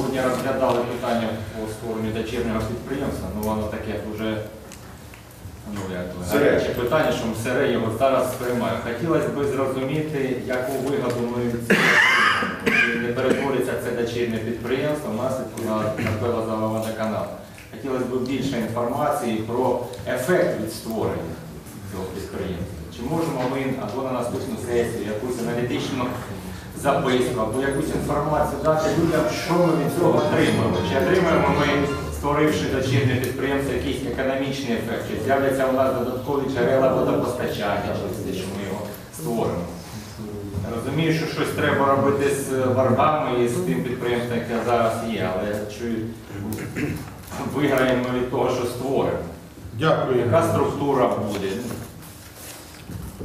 сьогодні розглядали питання по створенню дочірнього підприємства, ну воно таке вже ну, гаряче питання, що МСР його зараз сприймає. Хотілося б зрозуміти, яку вигоду ми не перетвориться це дочірнє підприємство внаслідку на напевно водоканал. Хотілося б більше інформації про ефект від створення цього підприємства. Чи можемо ми або на наступну сесію якусь аналітичну записку, або якусь інформацію дати людям, що ми від цього отримуємо? Чи отримуємо ми, створивши дочірнє підприємство, якийсь економічний ефект? Чи з'являться у нас додаткові джерела водопостачання через те, що ми його створимо? Розумію, що щось треба робити з варгами і з тим підприємством, яке зараз є, але чи виграємо від того, що створимо? Дякую. Яка структура буде?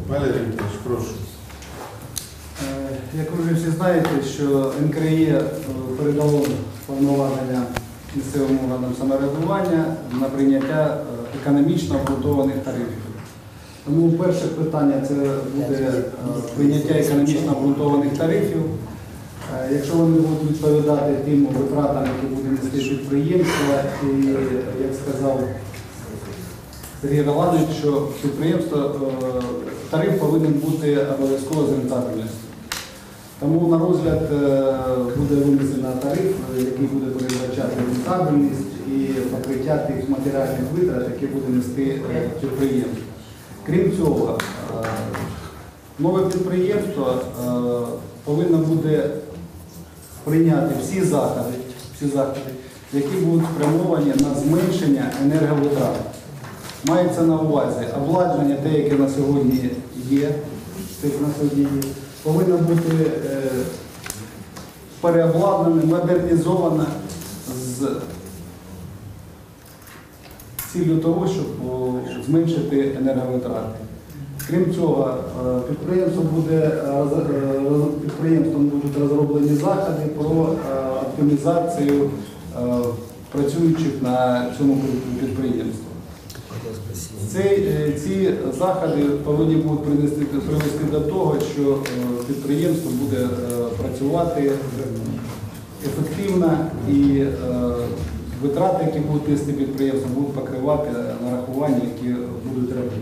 Валерій Вікторович, прошу. Е, Як ви всі знаєте, що НКРЄ е, передало повноваження місцевим органам самоврядування на прийняття е, економічно обґрунтованих тарифів. Тому перше питання це буде прийняття економічно обґрунтованих тарифів. Якщо вони будуть відповідати тим витратам, які буде нести підприємство, і як сказав Сергій Романович, що підприємство тариф повинен бути обов'язково з рентабельністю. Тому на розгляд е, буде винесено тариф, який буде передбачати рентабельність і покриття тих матеріальних витрат, які буде нести е, підприємство. Крім цього, е, нове підприємство повинно буде прийняти всі заходи, всі заходи, які будуть спрямовані на зменшення енерговитрат. Мається на увазі обладнання, те, яке на сьогодні є, на сьогодні є, повинно бути е, переобладнане, модернізоване з ціллю того, щоб зменшити енерговитрати. Крім цього, е, підприємство буде, е, підприємством будуть розроблені заходи про оптимізацію працюючих на цьому підприємстві. Е, ці заходи повинні будуть привести, привести до того, що е, підприємство буде е, працювати ефективно і е, витрати, які будуть нести підприємство, будуть покривати нарахування, які будуть робити.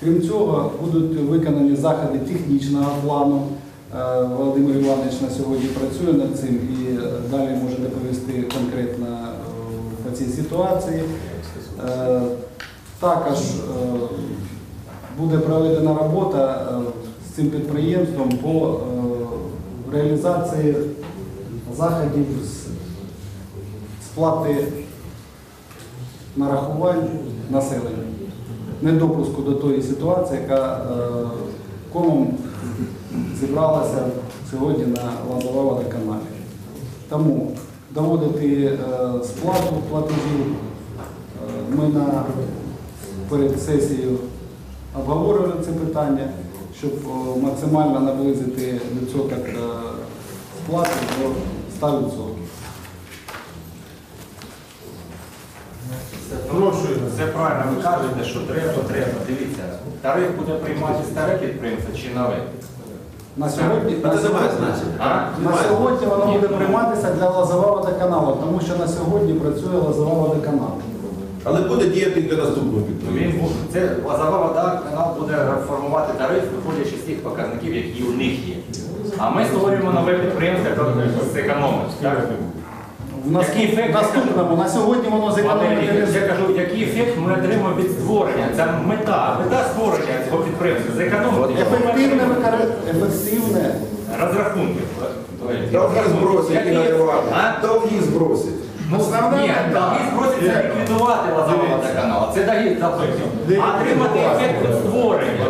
Крім цього, будуть виконані заходи технічного плану. Володимир Іванович на сьогодні працює над цим і далі може доповісти конкретно по цій ситуації. Також е, буде проведена робота е, з цим підприємством по е, реалізації заходів з сплати нарахувань населення, недопуску до тої ситуації, яка комом зібралася сьогодні на Лазова водоканалі. Тому доводити сплату платежів ми на перед сесією обговорювали це питання, щоб максимально наблизити відсоток е, сплати до 100%. Прошу. Все правильно ви кажете, що треба, треба. Дивіться, тариф буде приймати старе підприємство чи нове? На сьогодні, на сьогодні, на сьогодні воно буде прийматися для Лозова водоканалу, тому що на сьогодні працює Лозова водоканал. Але буде діяти для наступного підприємства. це Лазова вода канал буде формувати тариф, виходячи з тих показників, які у них є. А ми створюємо нове підприємство, яке зекономить. В нас- Який ефект? наступному, на сьогодні воно зекономить. Я кажу, який ефект ми отримаємо від створення. Це мета, мета створення цього підприємства. Зекономити. Ефективне, ефективне розрахунки. Довгі збросить, які наливати. Довгі збросить. Ну, ні, долги проситься ліквідувати Лазова водоканалу. Це дає. А отримати ефект від створення.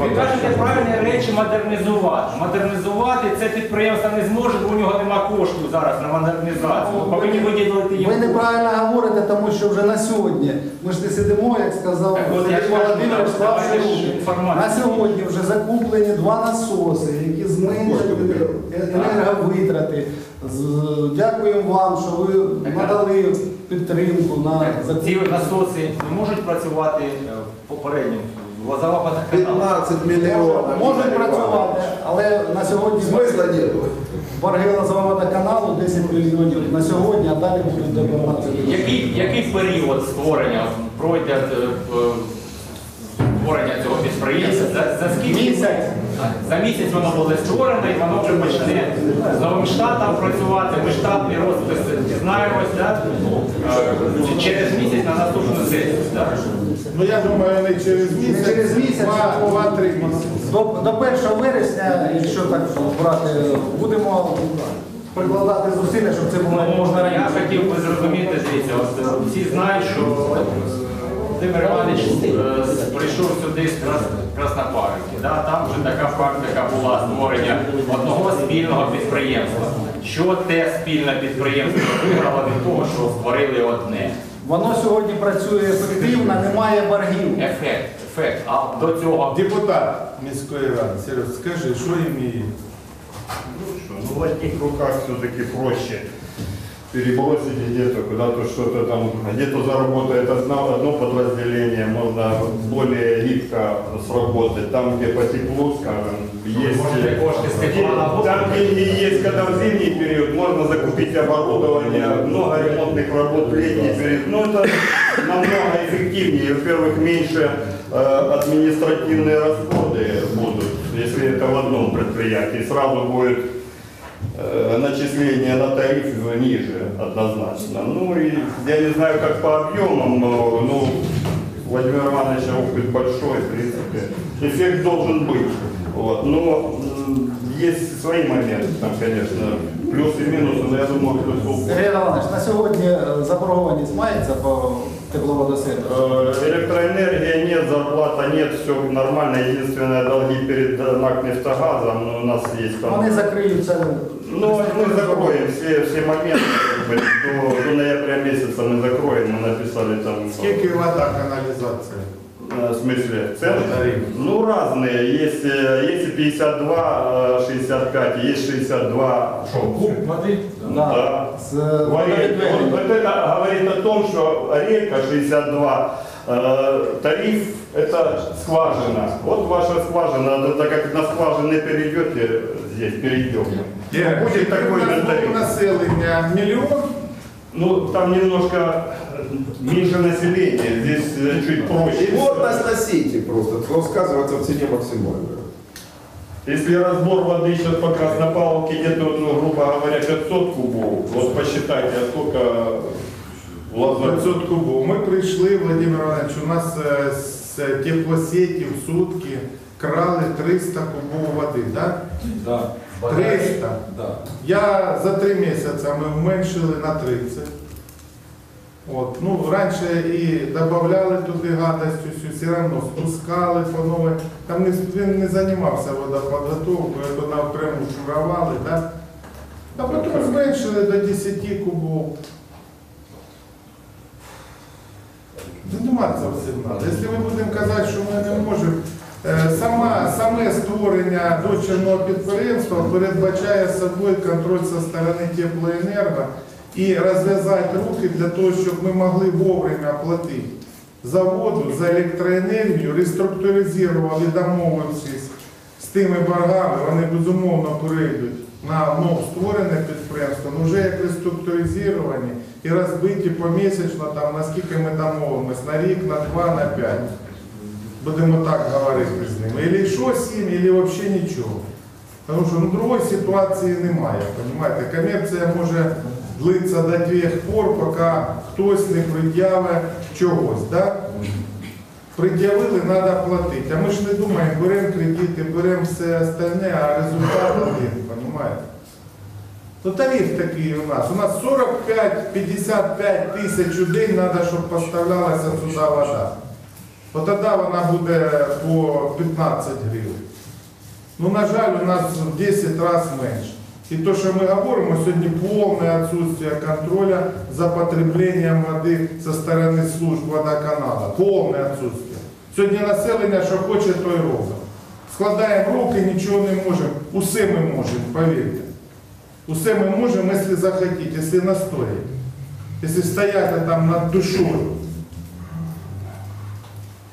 Ви кажете правильні речі модернізувати. Модернізувати це підприємство не зможе, бо у нього нема коштів зараз на модернізацію. Ви повинні виділити. Ви неправильно говорите, тому що вже на сьогодні ми ж не сидимо, як сказав Так от я ж кажу, Володимирович, давайте ж інформацію. На сьогодні вже закуплені два насоси, які зменшують енерговитрати. Дякуємо вам, що ви надали підтримку на Ці насоси не можуть працювати в попередньому 15 мільйонів. Можуть працювати, але на сьогодні Смисла нету. борги Лозового каналу 10 мільйонів на сьогодні, а далі будуть добиватися. Який, який період створення пройде е, е, створення цього підприємства? За, за скільки? Місяць. За місяць воно буде створено і воно вже почне з новим штатом працювати. Ми штатний розпис дізнаємось, да? Через місяць на наступну сесію. Да? Ну я думаю, не через місяць, через місяць, два- два-три місяці. До, до 1 вересня, якщо так брати, будемо прикладати зусилля, щоб це було як можна Я хотів би зрозуміти, дивіться, е, всі знають, що Володимир Іванович е, прийшов сюди з Крас- Краснопарівки. Да? Там вже така практика була створення одного спільного підприємства. Що те спільне підприємство виграло від того, що створили одне? Воно сьогодні працює ефективно, немає боргів. Ефект, ефект. А до цього Депутат міської ради, Сереж, скажи, що імеє? Ну, в одних руках все-таки проще перебросить где-то куда-то что-то там, где-то заработает одно, одно подразделение, можно более гибко сработать. Там, где по теплу, скажем, есть... Там деньги есть, когда в зимний период, можно закупить оборудование, много ремонтных работ в летний период. Ну, это намного эффективнее. Во-первых, меньше э, административные расходы будут, если это в одном предприятии. Сразу будет начисление на тариф ниже однозначно. Ну и я не знаю, как по объемам, но ну, Владимир Иванович опыт большой, в принципе. Эффект должен быть. Вот. Но м, есть свои моменты, там, конечно, плюсы и минусы, но я думаю, плюсов Сергій Іванович, на сьогодні е, заборгованість мається по тепловодосервісу? Э, Электроэнергия нет, э, зарплата нет, все нормально. Единственное, долги перед э, НАК нефтегазом, но у нас есть там... Вони закриються. Ну, мы закроем все, все моменты, как бы, до, до ноября месяца мы закроем, мы написали там... Скільки вода, каналізація? э, В смысле, цены? Тариф. Ну, разные. Есть, э, есть и 52, э, 65, есть 62. Что, куб? води. Да. З Говорит, вот, водовідведення. вот это говорит о том, что река 62, э, тариф это скважина. Вот ваша скважина, так как на скважины перейдете, здесь перейдем. Є, Будет такой же тариф. населення мільйон, Ну, там немножко меньше населения, здесь э, чуть проще. На сети просто, то сказывается в цене максимально. Если разбор воды сейчас по Краснопавловке где-то, ну, грубо говоря, 500 кубов, вот посчитайте, а сколько? 500 кубов. Ми прийшли, Владимир Іванович, у нас е, з теплосеті в сутки крали 300 кубов води, так? Да. 300. Да. Я за три місяці ми зменшили на 30. От. Ну, раніше і додавали туди гадость, все одно спускали по нове. Там не, він не займався водоподготовкою, то напряму шуровали, так? А потім зменшили до 10 кубов. Займатися всім треба. Якщо ми будемо казати, що ми не можемо, е, саме створення дочірного підприємства передбачає собою контроль зі сторони теплоенерго і розв'язати руки для того, щоб ми могли вовремя платити за воду, за електроенергію, реструктуризували, домовившись з тими боргами, вони безумовно перейдуть на знов створене підприємство, але вже як реструктуризовані і розбиті помісячно, там, наскільки ми домовимось, на рік, на два, на п'ять. Будемо так говорити з ними. Ілі що сім, ілі взагалі нічого. Тому що ну, другої ситуації немає. Понимаєте? Комерція може длитися до тих пор, поки хтось не пред'явить чогось. Да? Пред'явили, треба платити. А ми ж не думаємо, беремо кредити, беремо все остальне, а результат один, розумієте? То тариф такий у нас. У нас 45-55 тисяч день треба, щоб поставлялася сюди вода. От тоді вона буде по 15 гривень. Ну, на жаль, у нас в 10 разів менше. І то, що ми говоримо, сьогодні повне відсутствие контроля за потреблением води зі сторони служб водоканалу. Повне відсутствие. Сьогодні населення, що хоче, то й робить. Складаємо руки, нічого не можемо. Усе ми можемо, повірте. Усе ми можемо, якщо захотіти, якщо настоять. Якщо стояти там над душою.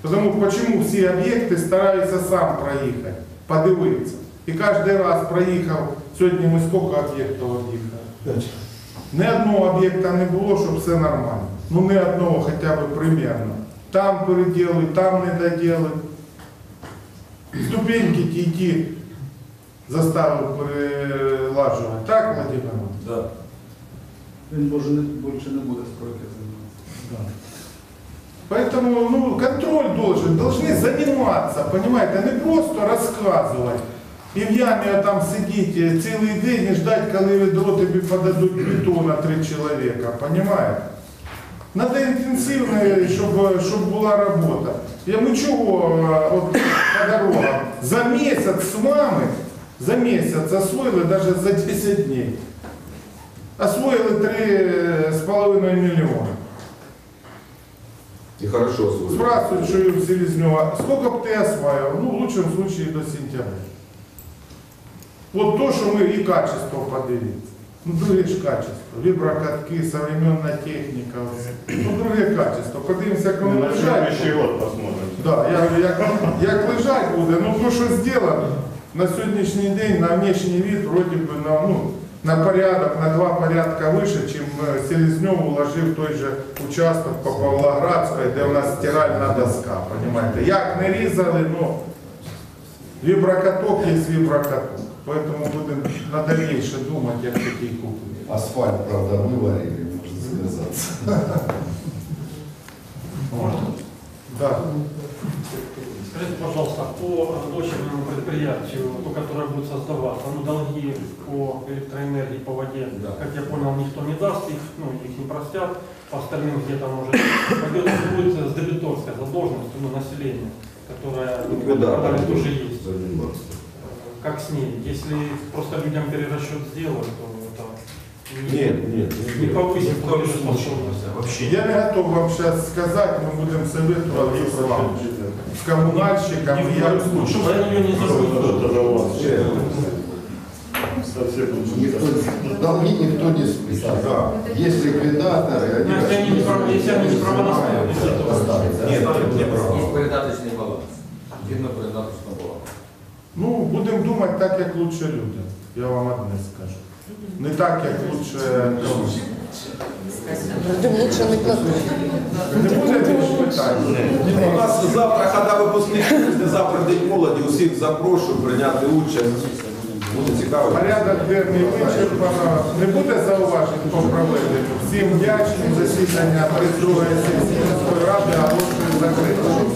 Тому почему всі об'єкти стараються сам проїхати, подивитися. І кожен раз проїхав, сьогодні ми скільки об'єктів об'їхали? Ні одного об'єкта не було, щоб все нормально. Ну ні одного хоча б примерно. Там переділи, там не доділи. Ступеньки ті ті заставив перелажувати. Так, Владимир? Іванович? Він більше не, більше не буде стройки займатися. Поэтому ну, контроль должен, должны заниматься, понимаете, не просто рассказывать. І в ямі там сидіти цілий день і ждать, коли відро тобі подадуть бетона три чоловіка, понимаете? Надо інтенсивно, щоб, щоб була робота. Я ми чого е, от, по дорогам? За місяць з вами, за місяць освоїли навіть за 10 днів. Освоїли 3,5 мільйона. И хорошо освоили. Спрашивают, что ее Селезнева, сколько бы ты осваивал? Ну, в лучшем случае до сентября. Вот то, что мы и качество подивились. Ну, друге ж качество. Виброкатки, современная техника. Ну, друге качество. Подивимося, коли На лежать. следующий год посмотрим. Да, я, як, як лежать буде, ну то, що зроблено на сьогоднішній день, на внешній вид, вроді би, на, ну, на порядок, на два порядка вище, чим е, Селезньов уложив той же участок по Павлоградській, де у нас стиральна доска, понимаете? Як не різали, ну, віброкаток є віброкаток. Поэтому будемо на дальніше думати, як такий купити. Асфальт, правда, выварили, можно сказать. Да. Скажите, пожалуйста, по дочерному предприятию, то, которое будет создаваться, ну, долги по электроэнергии, по воде, как я понял, никто не даст их, ну, их не простят, по остальным где-то может пойдет, будет с дебиторской задолженностью, ну, населения, которая ну, Ликвидатор. которая тоже есть. Заниматься. Как с ней? Если просто людям перерасчет сделать, то нет, нет. Не повысить количество вообще. Я не готов вам сейчас сказать, мы будем советовать Юрию вам. С коммунальщиком не, я... Лучше правильно не Совсем Долги никто не спит. Да. Есть ликвидаторы, они... Если они не права, если они не права, Нет, не права. Баланс. Видно передаточного баланс. Ну, будем думать так, как лучше люди. Я вам одно скажу. Не так, як лучше. Людям лучше не платити. Не буде більш питань. У нас завтра хода випускників, післязавтра день молоді, усіх запрошую прийняти участь. Буде цікаво. Порядок денний вичерпано. Не буде зауважень по проведенню. Всім вдячні. Засідання 32 сесії міської ради оголошую закритим.